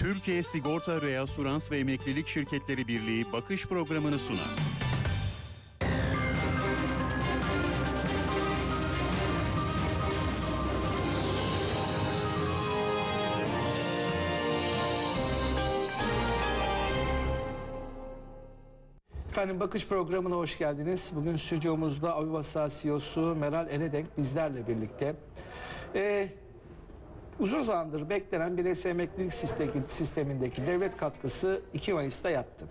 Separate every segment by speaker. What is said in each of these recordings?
Speaker 1: Türkiye Sigorta Reasurans ve Emeklilik Şirketleri Birliği bakış programını sunar.
Speaker 2: Efendim Bakış programına hoş geldiniz. Bugün stüdyomuzda Avivasa CEO'su Meral Eredenk bizlerle birlikte. Ee, uzun zamandır beklenen bireysel emeklilik sistemi- sistemindeki devlet katkısı 2 Mayıs'ta yattı.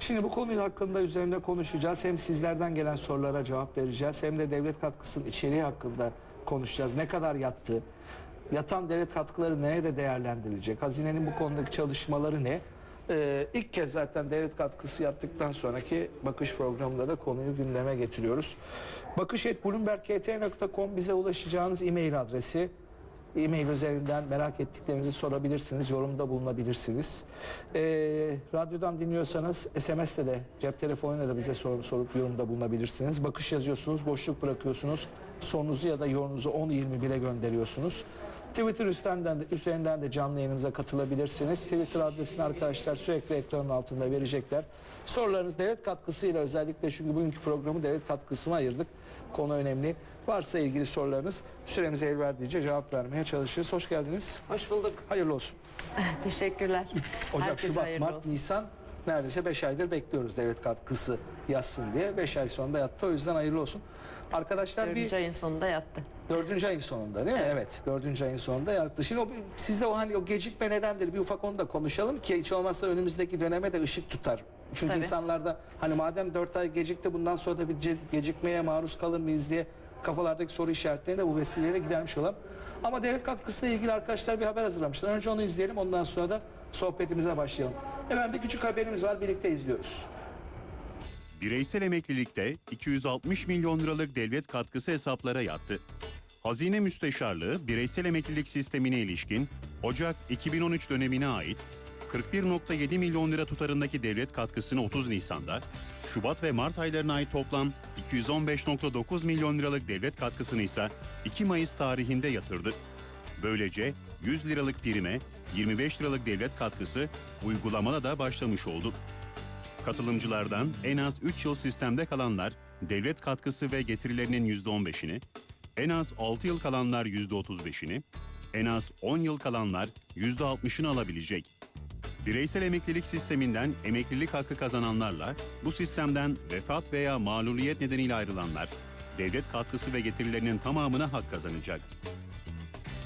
Speaker 2: Şimdi bu konu hakkında üzerinde konuşacağız. Hem sizlerden gelen sorulara cevap vereceğiz hem de devlet katkısının içeriği hakkında konuşacağız. Ne kadar yattı? Yatan devlet katkıları nerede değerlendirilecek? Hazinenin bu konudaki çalışmaları ne? Ee, ilk kez zaten devlet katkısı yaptıktan sonraki bakış programında da konuyu gündeme getiriyoruz. Bakış.bloomberg.kt.com bize ulaşacağınız e-mail adresi. E-mail üzerinden merak ettiklerinizi sorabilirsiniz, yorumda bulunabilirsiniz. Ee, radyodan dinliyorsanız SMS'le de cep telefonuyla da bize sorup, sorup yorumda bulunabilirsiniz. Bakış yazıyorsunuz, boşluk bırakıyorsunuz. Sorunuzu ya da yorumunuzu 10.21'e gönderiyorsunuz. Twitter üzerinden de, üzerinden de canlı yayınımıza katılabilirsiniz. Twitter adresini arkadaşlar sürekli ekranın altında verecekler. Sorularınız devlet katkısıyla özellikle çünkü bugünkü programı devlet katkısına ayırdık. Konu önemli. Varsa ilgili sorularınız süremize el verdiğince cevap vermeye çalışırız. Hoş geldiniz.
Speaker 3: Hoş bulduk.
Speaker 2: Hayırlı olsun.
Speaker 3: Teşekkürler.
Speaker 2: Ocak,
Speaker 3: Herkese
Speaker 2: Şubat, Mart,
Speaker 3: olsun.
Speaker 2: Nisan neredeyse 5 aydır bekliyoruz devlet katkısı yazsın diye. 5 ay sonunda yattı o yüzden hayırlı olsun. Arkadaşlar bir
Speaker 3: Dördüncü ayın sonunda yattı.
Speaker 2: Dördüncü ayın sonunda değil mi?
Speaker 3: Evet.
Speaker 2: Evet. Dördüncü ayın sonunda yattı. Şimdi o, sizde o hani o gecikme nedendir? Bir ufak onu da konuşalım ki hiç olmazsa önümüzdeki döneme de ışık tutar. Çünkü
Speaker 3: Tabii.
Speaker 2: insanlar da hani madem dört ay gecikti bundan sonra da bir gecikmeye maruz kalır mıyız diye kafalardaki soru işaretlerini de bu vesileyle gidermiş olalım. Ama devlet katkısıyla ilgili arkadaşlar bir haber hazırlamışlar. Önce onu izleyelim ondan sonra da sohbetimize başlayalım. Hemen bir küçük haberimiz var birlikte izliyoruz.
Speaker 1: Bireysel emeklilikte 260 milyon liralık devlet katkısı hesaplara yattı. Hazine Müsteşarlığı bireysel emeklilik sistemine ilişkin Ocak 2013 dönemine ait 41.7 milyon lira tutarındaki devlet katkısını 30 Nisan'da, Şubat ve Mart aylarına ait toplam 215.9 milyon liralık devlet katkısını ise 2 Mayıs tarihinde yatırdı. Böylece 100 liralık prime 25 liralık devlet katkısı uygulamada da başlamış oldu. Katılımcılardan en az 3 yıl sistemde kalanlar devlet katkısı ve getirilerinin %15'ini, en az 6 yıl kalanlar %35'ini, en az 10 yıl kalanlar %60'ını alabilecek. Bireysel emeklilik sisteminden emeklilik hakkı kazananlarla bu sistemden vefat veya mağluliyet nedeniyle ayrılanlar devlet katkısı ve getirilerinin tamamına hak kazanacak.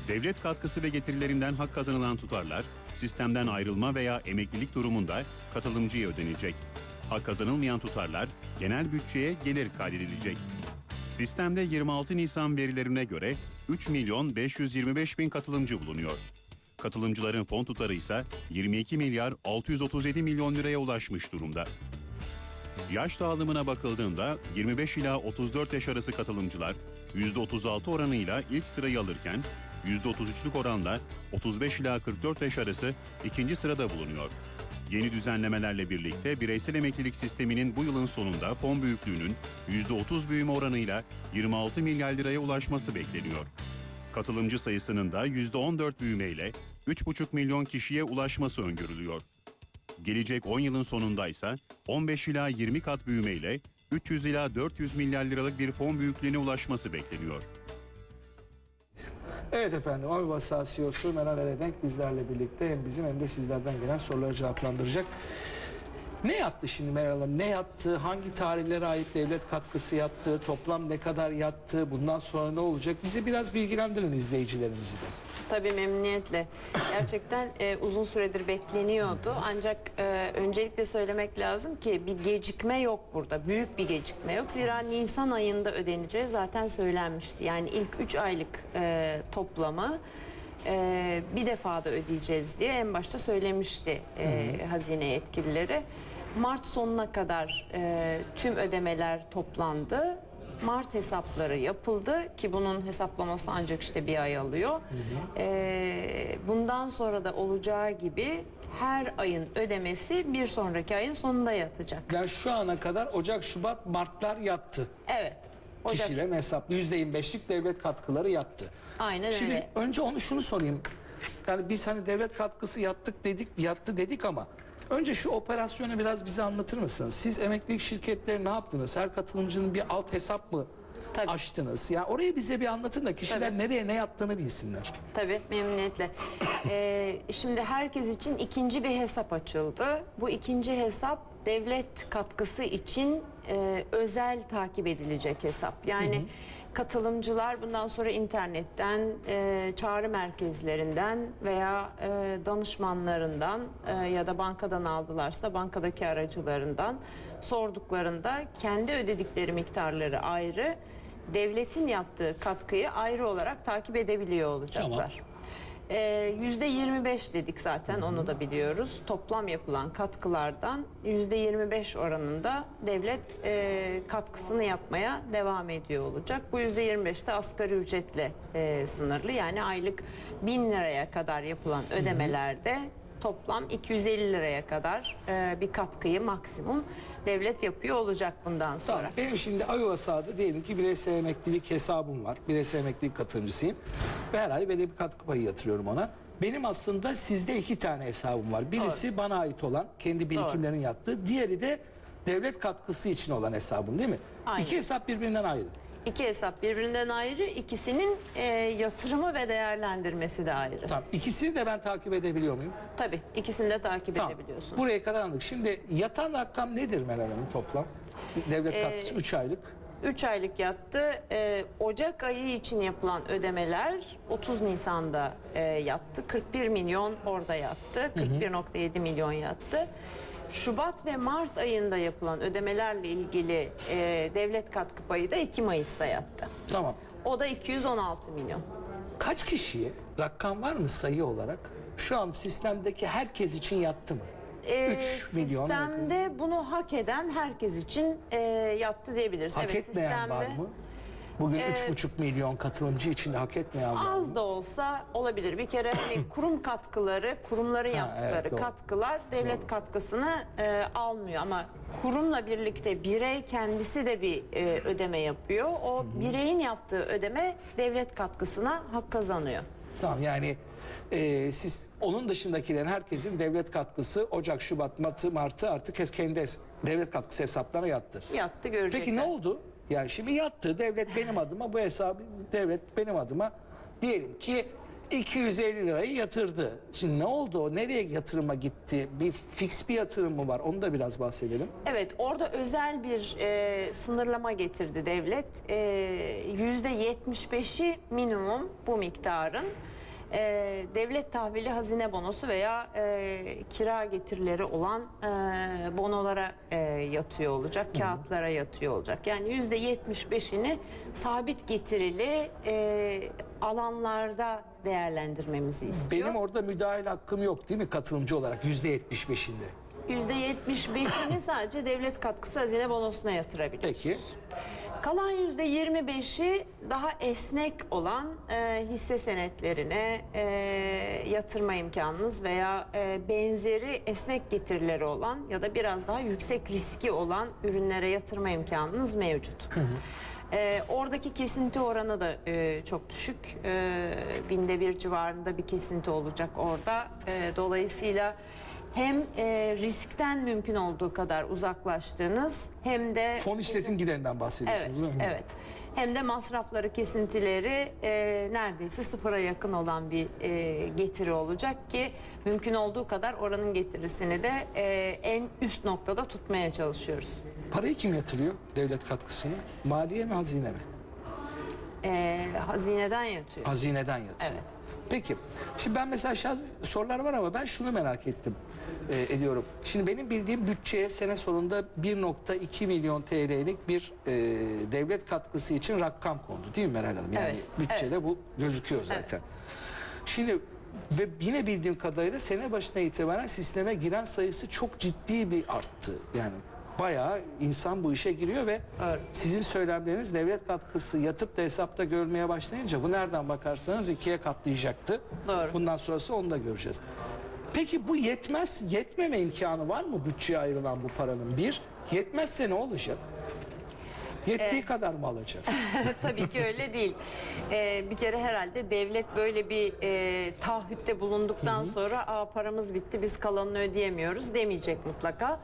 Speaker 1: Devlet katkısı ve getirilerinden hak kazanılan tutarlar, sistemden ayrılma veya emeklilik durumunda katılımcıya ödenecek. Hak kazanılmayan tutarlar genel bütçeye gelir kaydedilecek. Sistemde 26 Nisan verilerine göre 3 milyon 525 bin katılımcı bulunuyor. Katılımcıların fon tutarı ise 22 milyar 637 milyon liraya ulaşmış durumda. Yaş dağılımına bakıldığında 25 ila 34 yaş arası katılımcılar %36 oranıyla ilk sırayı alırken %33'lük oranla 35 ila 44 yaş arası ikinci sırada bulunuyor. Yeni düzenlemelerle birlikte bireysel emeklilik sisteminin bu yılın sonunda fon büyüklüğünün %30 büyüme oranıyla 26 milyar liraya ulaşması bekleniyor. Katılımcı sayısının da %14 büyümeyle 3,5 milyon kişiye ulaşması öngörülüyor. Gelecek 10 yılın sonunda ise 15 ila 20 kat büyümeyle 300 ila 400 milyar liralık bir fon büyüklüğüne ulaşması bekleniyor.
Speaker 2: Evet efendim, Avivasa CEO'su Meral Eredenk bizlerle birlikte hem bizim hem de sizlerden gelen soruları cevaplandıracak. Ne yattı şimdi Meral Hanım? Ne yattı? Hangi tarihlere ait devlet katkısı yattı? Toplam ne kadar yattı? Bundan sonra ne olacak? Bize biraz bilgilendirin izleyicilerimizi de.
Speaker 3: Tabii memnuniyetle. Gerçekten e, uzun süredir bekleniyordu. Ancak e, öncelikle söylemek lazım ki bir gecikme yok burada. Büyük bir gecikme yok. Zira Nisan ayında ödeneceği zaten söylenmişti. Yani ilk 3 aylık e, toplamı e, bir defada ödeyeceğiz diye en başta söylemişti e, hazine yetkilileri. Mart sonuna kadar e, tüm ödemeler toplandı. Mart hesapları yapıldı ki bunun hesaplaması ancak işte bir ay alıyor. Ee, bundan sonra da olacağı gibi her ayın ödemesi bir sonraki ayın sonunda yatacak.
Speaker 2: Yani şu ana kadar Ocak, Şubat, Martlar yattı.
Speaker 3: Evet. Ocak,
Speaker 2: Kişilerin hesaplı %25'lik devlet katkıları yattı.
Speaker 3: Aynen
Speaker 2: Şimdi
Speaker 3: öyle.
Speaker 2: önce onu şunu sorayım. Yani biz hani devlet katkısı yattık dedik, yattı dedik ama önce şu operasyonu biraz bize anlatır mısınız? Siz emeklilik şirketleri ne yaptınız? Her katılımcının bir alt hesap mı
Speaker 3: Tabii.
Speaker 2: açtınız? Ya orayı bize bir anlatın da kişiler
Speaker 3: Tabii.
Speaker 2: nereye ne yattığını bilsinler.
Speaker 3: Tabii memnuniyetle. Ee, şimdi herkes için ikinci bir hesap açıldı. Bu ikinci hesap devlet katkısı için e, özel takip edilecek hesap. Yani katılımcılar bundan sonra internetten, e, çağrı merkezlerinden veya e, danışmanlarından e, ya da bankadan aldılarsa bankadaki aracılarından sorduklarında kendi ödedikleri miktarları ayrı, devletin yaptığı katkıyı ayrı olarak takip edebiliyor olacaklar. Ee, Yüzde 25 dedik zaten onu da biliyoruz. Toplam yapılan katkılardan yüzde 25 oranında devlet e, katkısını yapmaya devam ediyor olacak. Bu yüzde 25 de asgari ücretle e, sınırlı. Yani aylık 1000 liraya kadar yapılan ödemelerde toplam 250 liraya kadar e, bir katkıyı maksimum devlet yapıyor olacak bundan sonra.
Speaker 2: Tamam. Benim şimdi Iowa sahada diyelim ki bireysel emeklilik hesabım var. Bireysel emeklilik katılımcısıyım. Ve her ay belli bir katkı payı yatırıyorum ona. Benim aslında sizde iki tane hesabım var. Birisi bana ait olan, kendi birikimlerin yattığı. Diğeri de devlet katkısı için olan hesabım değil mi?
Speaker 3: Aynen.
Speaker 2: İki hesap birbirinden ayrı.
Speaker 3: İki hesap birbirinden ayrı, ikisinin e, yatırımı ve değerlendirmesi de ayrı.
Speaker 2: Tamam. İkisini de ben takip edebiliyor muyum?
Speaker 3: Tabii ikisini de takip
Speaker 2: Tamam.
Speaker 3: edebiliyorsunuz.
Speaker 2: Buraya kadar anladık. Şimdi yatan rakam nedir Meral Hanım toplam? Devlet
Speaker 3: Ee,
Speaker 2: katkısı 3 aylık.
Speaker 3: 3 aylık yattı. Ee, Ocak ayı için yapılan ödemeler 30 Nisan'da e, yattı. 41 milyon orada yattı. 41.7 milyon yattı. Şubat ve Mart ayında yapılan ödemelerle ilgili e, devlet katkı payı da 2 Mayıs'ta yattı.
Speaker 2: Tamam.
Speaker 3: O da 216 milyon.
Speaker 2: Kaç kişiye rakam var mı sayı olarak? Şu an sistemdeki herkes için yattı mı?
Speaker 3: Ee,
Speaker 2: 3 milyon.
Speaker 3: Sistemde bunu hak eden herkes için e, yattı diyebiliriz.
Speaker 2: Hak
Speaker 3: evet,
Speaker 2: etmeyen var
Speaker 3: sistemde-
Speaker 2: mı? Bugün
Speaker 3: Ee,
Speaker 2: 3,5 milyon katılımcı içinde hak etmeyen var mı?
Speaker 3: Az da olsa olabilir. Bir kere hani kurum katkıları, kurumların yaptıkları
Speaker 2: evet, doğru.
Speaker 3: katkılar devlet katkısını e, almıyor ama kurumla birlikte birey kendisi de bir e, ödeme yapıyor. O bireyin yaptığı ödeme devlet katkısına hak kazanıyor.
Speaker 2: Tamam yani e, siz onun dışındakilerin herkesin devlet katkısı Ocak, Şubat, Mart'ı, Mart'ı artık kes- kendi devlet katkısı hesaplarına yattı.
Speaker 3: Yattı görecekler.
Speaker 2: Peki ne oldu? Yani şimdi yattı devlet benim adıma bu hesabı devlet benim adıma diyelim ki 250 lirayı yatırdı. Şimdi ne oldu o? Nereye yatırıma gitti? Bir fix bir yatırım mı var? Onu da biraz bahsedelim.
Speaker 3: Evet orada özel bir e, sınırlama getirdi devlet. E, Yüzde 75'i minimum bu miktarın e, devlet tahvili hazine bonosu veya e, kira getirileri olan e, bonolara e, yatıyor olacak, kağıtlara yatıyor olacak. Yani yüzde 75'ini sabit getirili e, alanlarda değerlendirmemizi istiyor.
Speaker 2: Benim orada müdahale hakkım yok değil mi katılımcı olarak %75'inde?
Speaker 3: %75'ini sadece devlet katkısı hazine bonosuna yatırabiliyorsunuz.
Speaker 2: Peki.
Speaker 3: Kalan yüzde 25'i daha esnek olan e, hisse senetlerine e, yatırma imkanınız veya e, benzeri esnek getirileri olan ya da biraz daha yüksek riski olan ürünlere yatırma imkanınız mevcut. E, oradaki kesinti oranı da e, çok düşük. E, binde bir civarında bir kesinti olacak orada. E, dolayısıyla hem e, riskten mümkün olduğu kadar uzaklaştığınız hem de
Speaker 2: Fon işletim giderinden
Speaker 3: Evet,
Speaker 2: bahsediyorsunuz değil mi?
Speaker 3: evet. Hem de masrafları, kesintileri e, neredeyse sıfıra yakın olan bir e, getiri olacak ki mümkün olduğu kadar oranın getirisini de e, en üst noktada tutmaya çalışıyoruz.
Speaker 2: Parayı kim yatırıyor devlet katkısını? Maliye mi hazine mi?
Speaker 3: E, hazineden yatıyor.
Speaker 2: Hazineden yatıyor.
Speaker 3: Evet.
Speaker 2: Peki. Şimdi ben mesela şahs sorular var ama ben şunu merak ettim. E, ediyorum. Şimdi benim bildiğim bütçeye sene sonunda 1.2 milyon TL'lik bir e, devlet katkısı için rakam kondu değil mi Meral Hanım? Yani
Speaker 3: Evet,
Speaker 2: bütçede bu gözüküyor zaten. Şimdi ve yine bildiğim kadarıyla sene başına itibaren sisteme giren sayısı çok ciddi bir arttı. Yani bayağı insan bu işe giriyor ve sizin söylemleriniz devlet katkısı yatıp da hesapta görmeye başlayınca bu nereden bakarsanız ikiye katlayacaktı.
Speaker 3: Doğru.
Speaker 2: Bundan sonrası onu da göreceğiz. Peki bu yetmez, yetmeme imkanı var mı bütçeye ayrılan bu paranın? Bir, yetmezse ne olacak? Yettiği kadar mı alacağız?
Speaker 3: Tabii ki öyle değil. Ee, bir kere herhalde devlet böyle bir e, taahhütte bulunduktan sonra Aa, paramız bitti biz kalanını ödeyemiyoruz demeyecek mutlaka.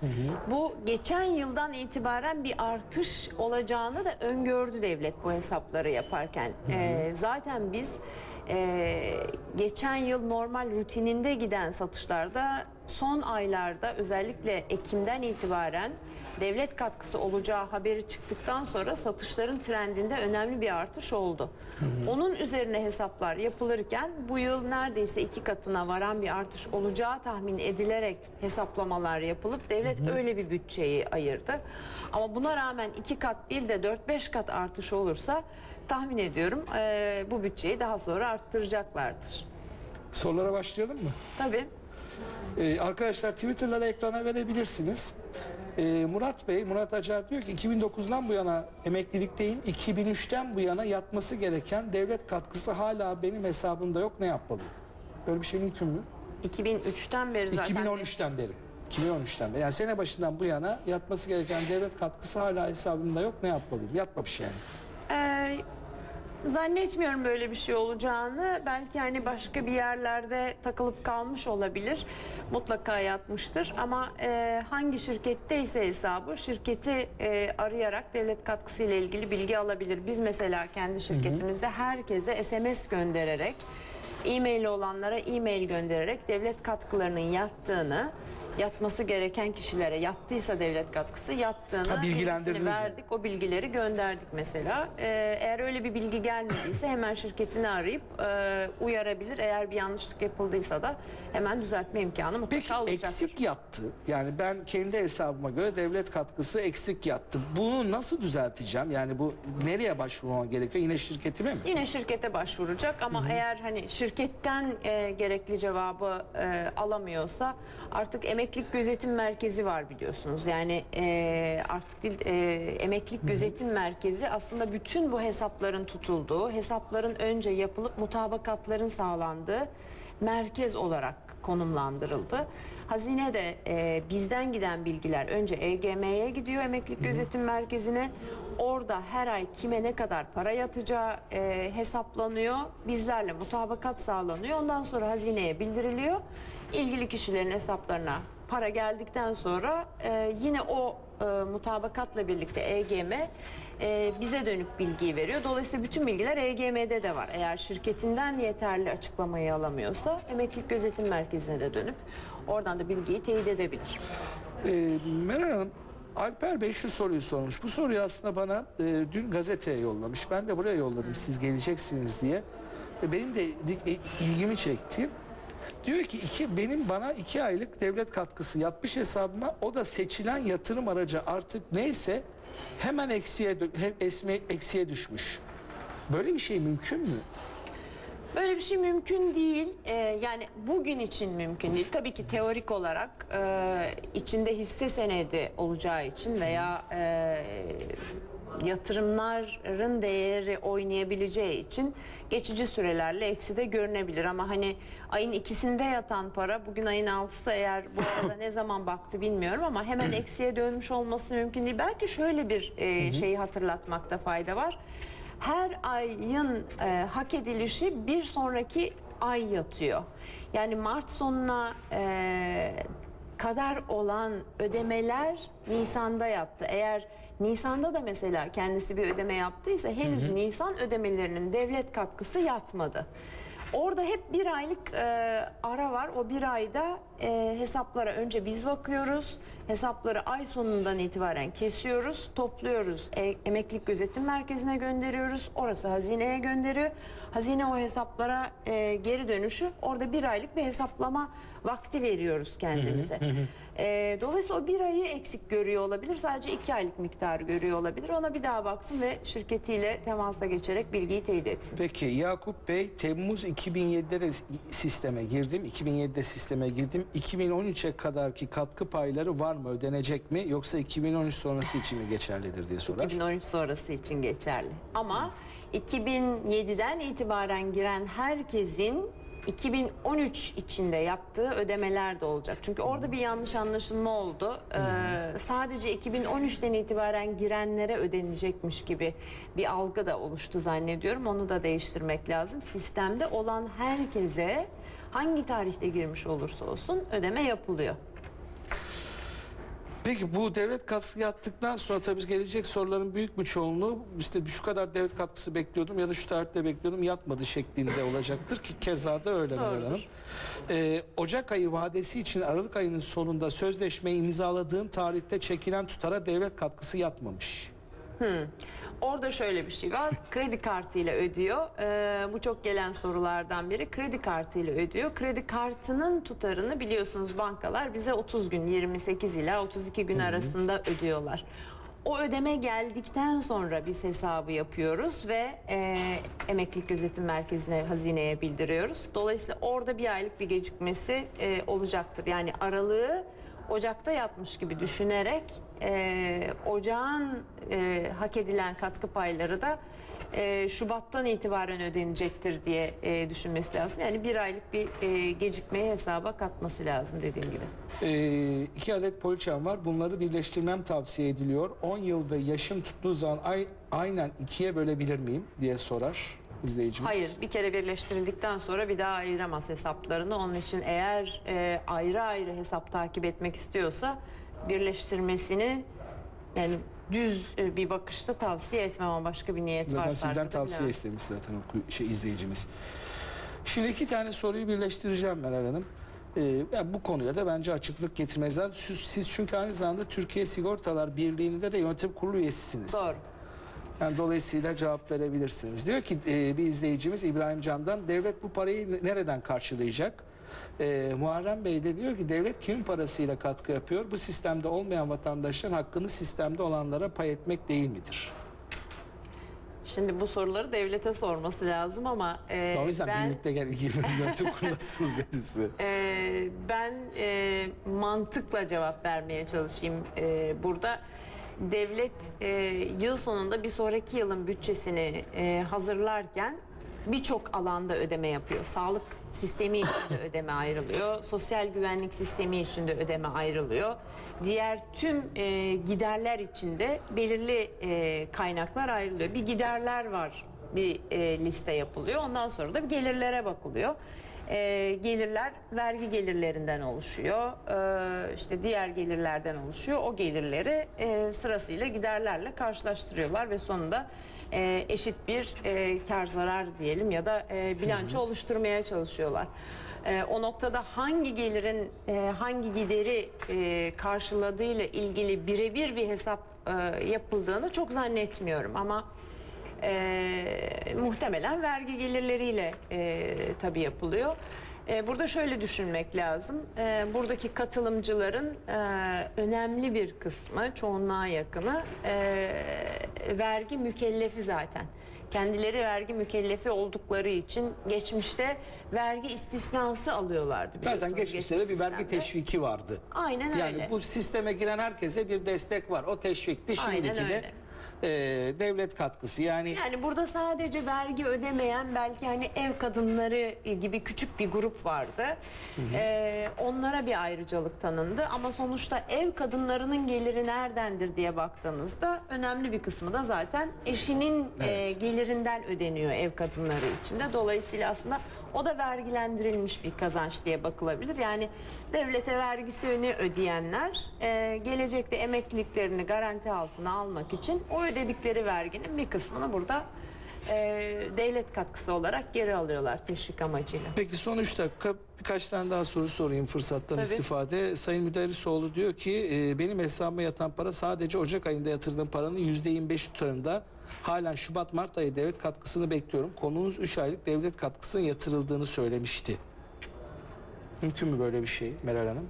Speaker 3: Bu geçen yıldan itibaren bir artış olacağını da öngördü devlet bu hesapları yaparken. Ee, zaten biz e, geçen yıl normal rutininde giden satışlarda son aylarda özellikle Ekim'den itibaren devlet katkısı olacağı haberi çıktıktan sonra satışların trendinde önemli bir artış oldu. Onun üzerine hesaplar yapılırken bu yıl neredeyse iki katına varan bir artış olacağı tahmin edilerek hesaplamalar yapılıp devlet öyle bir bütçeyi ayırdı. Ama buna rağmen iki kat değil de 4-5 kat artış olursa tahmin ediyorum eee, bu bütçeyi daha sonra arttıracaklardır.
Speaker 2: Sorulara başlayalım mı?
Speaker 3: Tabii.
Speaker 2: Ee, arkadaşlar Twitter'ları ekrana verebilirsiniz. Ee, Murat Bey, Murat Acar diyor ki 2009'dan bu yana emeklilikteyim. 2003'ten bu yana yatması gereken devlet katkısı hala benim hesabımda yok. Ne yapmalıyım? Böyle bir şey mümkün mü?
Speaker 3: 2003'ten beri zaten
Speaker 2: 2013'ten beri. 2013'ten beri. Yani sene başından bu yana yatması gereken devlet katkısı hala hesabımda yok. Ne yapmalıyım? Yatmamış yani.
Speaker 3: Zannetmiyorum böyle bir şey olacağını. Belki hani başka bir yerlerde takılıp kalmış olabilir. Mutlaka yatmıştır. Ama e, hangi şirketteyse hesabı şirketi e, arayarak devlet katkısı ile ilgili bilgi alabilir. Biz mesela kendi şirketimizde herkese SMS göndererek e-mail olanlara e-mail göndererek devlet katkılarının yattığını yatması gereken kişilere yattıysa devlet katkısı yattığını
Speaker 2: Ha, bilgilendirdiniz
Speaker 3: verdik. O bilgileri gönderdik mesela. Ee, eğer öyle bir bilgi gelmediyse hemen şirketini arayıp e, uyarabilir. Eğer bir yanlışlık yapıldıysa da hemen düzeltme imkanı mutlaka
Speaker 2: Peki
Speaker 3: olacaktır.
Speaker 2: eksik yattı. Yani ben kendi hesabıma göre devlet katkısı eksik yattı. Bunu nasıl düzelteceğim? Yani bu nereye başvurmam gerekiyor? Yine şirketime mi?
Speaker 3: Yine şirkete başvuracak ama eğer hani şirketten e, gerekli cevabı e, alamıyorsa artık emeklilik gözetim merkezi var biliyorsunuz. Yani e, artık değil, e, emeklilik gözetim merkezi aslında bütün bu hesapların tutulduğu, hesapların önce yapılıp mutabakatların sağlandığı merkez olarak konumlandırıldı. Hazine de e, bizden giden bilgiler önce EGM'ye gidiyor emeklilik gözetim merkezine. Orada her ay kime ne kadar para yatacağı e, hesaplanıyor. Bizlerle mutabakat sağlanıyor. Ondan sonra hazineye bildiriliyor. İlgili kişilerin hesaplarına para geldikten sonra e, yine o e, mutabakatla birlikte EGM e, bize dönüp bilgiyi veriyor. Dolayısıyla bütün bilgiler EGM'de de var. Eğer şirketinden yeterli açıklamayı alamıyorsa emeklilik gözetim merkezine de dönüp oradan da bilgiyi teyit edebilir.
Speaker 2: Ee, Meral Hanım, Alper Bey şu soruyu sormuş. Bu soruyu aslında bana e, dün gazeteye yollamış. Ben de buraya yolladım siz geleceksiniz diye. Ve benim de e, ilgimi çekti. Diyor ki iki, benim bana iki aylık devlet katkısı yatmış hesabıma. O da seçilen yatırım aracı artık neyse hemen eksiye hem esme, eksiye düşmüş. Böyle bir şey mümkün mü?
Speaker 3: Böyle bir şey mümkün değil. Ee, yani bugün için mümkün değil. Tabii ki teorik olarak e, içinde hisse senedi olacağı için veya e, yatırımların değeri oynayabileceği için geçici sürelerle eksi de görünebilir. Ama hani ayın ikisinde yatan para bugün ayın altısı eğer bu arada ne zaman baktı bilmiyorum ama hemen eksiye dönmüş olması mümkün değil. Belki şöyle bir e, şeyi hatırlatmakta fayda var her ayın e, hak edilişi bir sonraki ay yatıyor. Yani Mart sonuna e, kadar olan ödemeler Nisan'da yattı. Eğer Nisan'da da mesela kendisi bir ödeme yaptıysa henüz Nisan ödemelerinin devlet katkısı yatmadı. Orada hep bir aylık e, ara var. O bir ayda e, hesaplara önce biz bakıyoruz. Hesapları ay sonundan itibaren kesiyoruz, topluyoruz. E, emeklilik gözetim merkezine gönderiyoruz. Orası hazineye gönderiyor. Hazine o hesaplara e, geri dönüşü orada bir aylık bir hesaplama vakti veriyoruz kendimize. E, dolayısıyla o bir ayı eksik görüyor olabilir. Sadece iki aylık miktarı görüyor olabilir. Ona bir daha baksın ve şirketiyle temasa geçerek bilgiyi teyit etsin.
Speaker 2: Peki Yakup Bey Temmuz 2007'de de sisteme girdim. 2007'de sisteme girdim. 2013'e kadarki katkı payları var mı? Ödenecek mi? Yoksa 2013 sonrası için mi geçerlidir diye sorar.
Speaker 3: 2013 sonrası için geçerli. Ama 2007'den itibaren giren herkesin 2013 içinde yaptığı ödemeler de olacak. Çünkü orada bir yanlış anlaşılma oldu. Ee, sadece 2013'ten itibaren girenlere ödenecekmiş gibi bir algı da oluştu zannediyorum. Onu da değiştirmek lazım. Sistemde olan herkese hangi tarihte girmiş olursa olsun ödeme yapılıyor.
Speaker 2: Peki bu devlet katkısı yattıktan sonra tabii gelecek soruların büyük bir çoğunluğu işte şu kadar devlet katkısı bekliyordum ya da şu tarihte bekliyordum yatmadı şeklinde olacaktır ki keza da öyle Meral. Hanım. Ee, Ocak ayı vadesi için Aralık ayının sonunda sözleşmeyi imzaladığın tarihte çekilen tutara devlet katkısı yatmamış.
Speaker 3: Orada şöyle bir şey var. Kredi kartıyla ödüyor. Ee, bu çok gelen sorulardan biri. Kredi kartıyla ödüyor. Kredi kartının tutarını biliyorsunuz bankalar bize 30 gün 28 ila 32 gün arasında ödüyorlar. O ödeme geldikten sonra biz hesabı yapıyoruz ve e, emeklilik gözetim merkezine, hazineye bildiriyoruz. Dolayısıyla orada bir aylık bir gecikmesi e, olacaktır. Yani aralığı Ocak'ta yatmış gibi düşünerek e, ocağın e, hak edilen katkı payları da e, Şubat'tan itibaren ödenecektir diye e, düşünmesi lazım. Yani bir aylık bir e, gecikmeyi hesaba katması lazım dediğim gibi.
Speaker 2: Ee, iki adet poliçem var. Bunları birleştirmem tavsiye ediliyor. 10 yılda yaşım tuttuğu zaman ay, aynen ikiye bölebilir miyim diye sorar izleyicimiz.
Speaker 3: Hayır, bir kere birleştirildikten sonra bir daha ayıramaz hesaplarını. Onun için eğer e, ayrı ayrı hesap takip etmek istiyorsa birleştirmesini yani düz e, bir bakışta tavsiye etmem ama başka bir niyet
Speaker 2: Zaten
Speaker 3: varsa
Speaker 2: sizden
Speaker 3: arkada
Speaker 2: tavsiye
Speaker 3: bilemem.
Speaker 2: istemiş zaten o şey izleyicimiz. Şimdi iki tane soruyu birleştireceğim Meral Hanım. Ee, yani bu konuya da bence açıklık getirmeniz lazım. Siz, siz çünkü aynı zamanda Türkiye Sigortalar Birliği'nde de yönetim kurulu üyesisiniz.
Speaker 3: Doğru.
Speaker 2: Yani dolayısıyla cevap verebilirsiniz. Diyor ki e, bir izleyicimiz İbrahim Can'dan devlet bu parayı ne- nereden karşılayacak? E, Muharrem Bey de diyor ki devlet kimin parasıyla katkı yapıyor? Bu sistemde olmayan vatandaşların hakkını sistemde olanlara pay etmek değil midir?
Speaker 3: Şimdi bu soruları devlete sorması lazım ama e,
Speaker 2: o yüzden
Speaker 3: ben
Speaker 2: birlikte gel yönetim kurulmasınız dedim size.
Speaker 3: e, ben e, mantıkla cevap vermeye çalışayım e, burada. Devlet e, yıl sonunda bir sonraki yılın bütçesini e, hazırlarken birçok alanda ödeme yapıyor. Sağlık sistemi için de ödeme ayrılıyor. Sosyal güvenlik sistemi için de ödeme ayrılıyor. Diğer tüm e, giderler için de belirli e, kaynaklar ayrılıyor. Bir giderler var, bir e, liste yapılıyor. Ondan sonra da gelirlere bakılıyor. E, gelirler vergi gelirlerinden oluşuyor. E, işte diğer gelirlerden oluşuyor. O gelirleri e, sırasıyla giderlerle karşılaştırıyorlar ve sonunda e, eşit bir e, kar zarar diyelim ya da e, bilanço oluşturmaya çalışıyorlar. E, o noktada hangi gelirin e, hangi gideri e, karşıladığıyla ilgili birebir bir hesap e, yapıldığını çok zannetmiyorum ama e, muhtemelen vergi gelirleriyle e, tabii yapılıyor. E, burada şöyle düşünmek lazım. E, buradaki katılımcıların e, önemli bir kısmı, çoğunluğa yakını e, vergi mükellefi zaten. Kendileri vergi mükellefi oldukları için geçmişte vergi istisnası alıyorlardı.
Speaker 2: Zaten geçmişte de bir vergi
Speaker 3: sistemde.
Speaker 2: teşviki vardı.
Speaker 3: Aynen
Speaker 2: Yani
Speaker 3: öyle.
Speaker 2: bu sisteme giren herkese bir destek var. O teşvikti şimdiki de. E, devlet katkısı. Yani
Speaker 3: Yani burada sadece vergi ödemeyen belki hani ev kadınları gibi küçük bir grup vardı. Ee, onlara bir ayrıcalık tanındı ama sonuçta ev kadınlarının geliri neredendir diye baktığınızda önemli bir kısmı da zaten eşinin e,
Speaker 2: Evet.
Speaker 3: gelirinden ödeniyor ev kadınları için de. Dolayısıyla aslında o da vergilendirilmiş bir kazanç diye bakılabilir. Yani devlete vergisini ödeyenler e, gelecekte emekliliklerini garanti altına almak için o ödedikleri verginin bir kısmını burada e, devlet katkısı olarak geri alıyorlar teşvik amacıyla.
Speaker 2: Peki sonuçta ka- birkaç tane daha soru sorayım fırsattan
Speaker 3: Tabii.
Speaker 2: istifade. Sayın Müderrisoğlu diyor ki e, benim hesabıma yatan para sadece Ocak ayında yatırdığım paranın %25 tutarında. Halen Şubat-Mart ayı devlet katkısını bekliyorum. Konunuz 3 aylık devlet katkısının yatırıldığını söylemişti. Mümkün mü böyle bir şey Meral Hanım?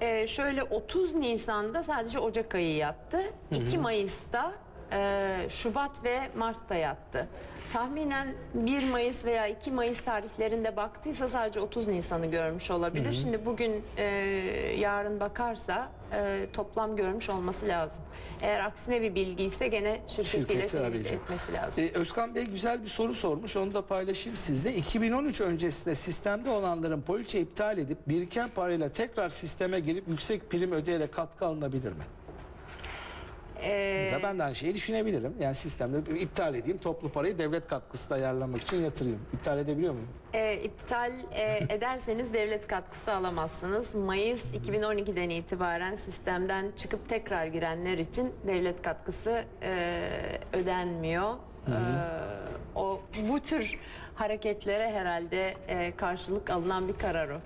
Speaker 3: E, şöyle 30 Nisan'da sadece Ocak ayı yattı. 2 Mayıs'ta e, Şubat ve Mart'ta yattı. Tahminen 1 Mayıs veya 2 Mayıs tarihlerinde baktıysa sadece 30 Nisan'ı görmüş olabilir. Şimdi bugün e, yarın bakarsa e, toplam görmüş olması lazım. Eğer aksine bir bilgi ise gene şirketiyle
Speaker 2: Şirketi
Speaker 3: etmesi lazım.
Speaker 2: Ee, Özkan Bey güzel bir soru sormuş. Onu da paylaşayım sizle. 2013 öncesinde sistemde olanların poliçe iptal edip biriken parayla tekrar sisteme girip yüksek prim ödeyerek katkı alınabilir mi?
Speaker 3: Ee,
Speaker 2: Mesela ben de aynı şeyi düşünebilirim. Yani sistemde bir iptal edeyim, toplu parayı devlet katkısı da ayarlamak için yatırayım. İptal edebiliyor muyum?
Speaker 3: E, iptal e, ederseniz devlet katkısı alamazsınız. Mayıs 2012'den itibaren sistemden çıkıp tekrar girenler için devlet katkısı e, ödenmiyor. E, o bu tür hareketlere herhalde e, karşılık alınan bir karar o.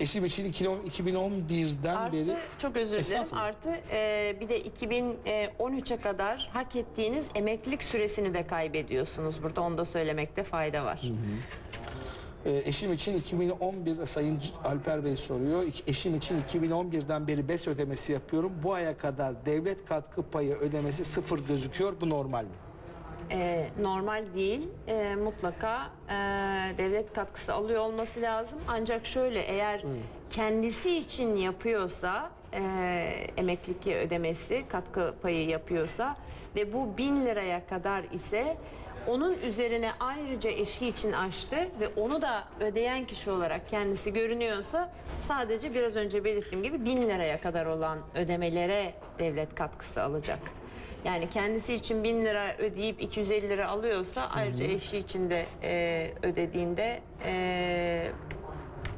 Speaker 2: Eşim için 2011'den
Speaker 3: Artı
Speaker 2: beri
Speaker 3: çok özür dilerim.
Speaker 2: Estağfurullah.
Speaker 3: Artı e, bir de 2013'e kadar hak ettiğiniz emeklilik süresini de kaybediyorsunuz. Burada onu da söylemekte fayda var.
Speaker 2: e, eşim için 2011 Sayın Alper Bey soruyor. İki- Eşim için 2011'den beri BES ödemesi yapıyorum. Bu aya kadar devlet katkı payı ödemesi sıfır gözüküyor. Bu normal mi?
Speaker 3: Ee, normal değil. Ee, mutlaka e, devlet katkısı alıyor olması lazım. Ancak şöyle eğer kendisi için yapıyorsa e, emeklilik ödemesi, katkı payı yapıyorsa ve bu bin liraya kadar ise onun üzerine ayrıca eşi için açtı ve onu da ödeyen kişi olarak kendisi görünüyorsa sadece biraz önce belirttiğim gibi bin liraya kadar olan ödemelere devlet katkısı alacak. Yani kendisi için 1000 lira ödeyip 250 lira alıyorsa ayrıca eşi için de e, ödediğinde e,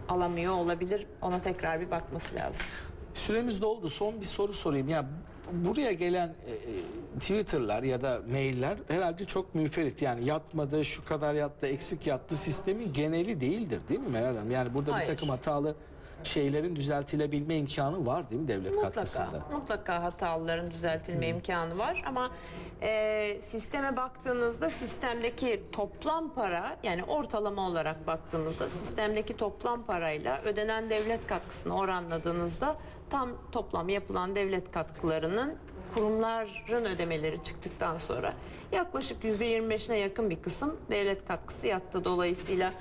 Speaker 3: alamıyor olabilir. Ona tekrar bir bakması lazım.
Speaker 2: Süremiz doldu. Son bir soru sorayım. Ya buraya gelen e, e, Twitter'lar ya da mailler herhalde çok müferit. Yani yatmadı, şu kadar yattı, eksik yattı sistemin geneli değildir değil mi Meral Hanım? Yani burada
Speaker 3: Hayır.
Speaker 2: bir takım hatalı şeylerin düzeltilebilme imkanı var değil mi devlet
Speaker 3: Mutlaka,
Speaker 2: katkısında?
Speaker 3: mutlaka hataların düzeltilme imkanı var ama e, sisteme baktığınızda sistemdeki toplam para yani ortalama olarak baktığınızda sistemdeki toplam parayla ödenen devlet katkısını oranladığınızda tam toplam yapılan devlet katkılarının kurumların ödemeleri çıktıktan sonra yaklaşık %25'ine yakın bir kısım devlet katkısı yattı. Dolayısıyla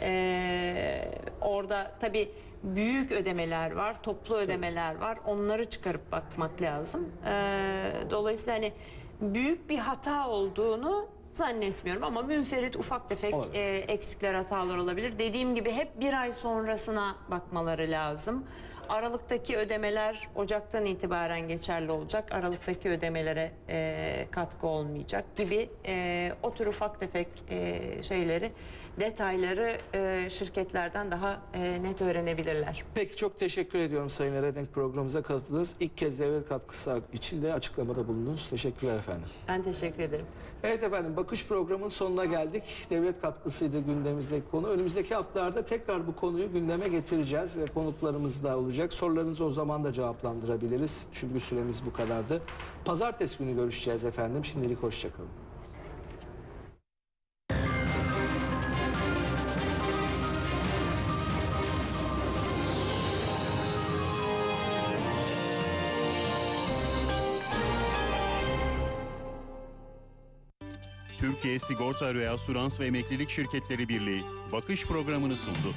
Speaker 3: e, orada tabii büyük ödemeler var, toplu ödemeler var. Onları çıkarıp bakmak lazım. Ee, dolayısıyla hani büyük bir hata olduğunu zannetmiyorum ama münferit ufak tefek e, eksikler hatalar olabilir. Dediğim gibi hep bir ay sonrasına bakmaları lazım. Aralıktaki ödemeler Ocak'tan itibaren geçerli olacak. Aralıktaki ödemelere e, katkı olmayacak gibi e, o tür ufak tefek e, şeyleri, detayları e, şirketlerden daha e, net öğrenebilirler.
Speaker 2: Peki çok teşekkür ediyorum Sayın Eredenk programımıza katıldınız. İlk kez devlet katkısı için de açıklamada bulundunuz. Teşekkürler efendim.
Speaker 3: Ben teşekkür ederim.
Speaker 2: Evet efendim bakış programının sonuna geldik. Devlet katkısıydı gündemimizdeki konu. Önümüzdeki haftalarda tekrar bu konuyu gündeme getireceğiz ve konuklarımız da olacak. Sorularınızı o zaman da cevaplandırabiliriz. Çünkü süremiz bu kadardı. Pazartesi günü görüşeceğiz efendim. Şimdilik hoşçakalın.
Speaker 1: Türkiye Sigorta Reasürans ve Emeklilik Şirketleri Birliği bakış programını sundu.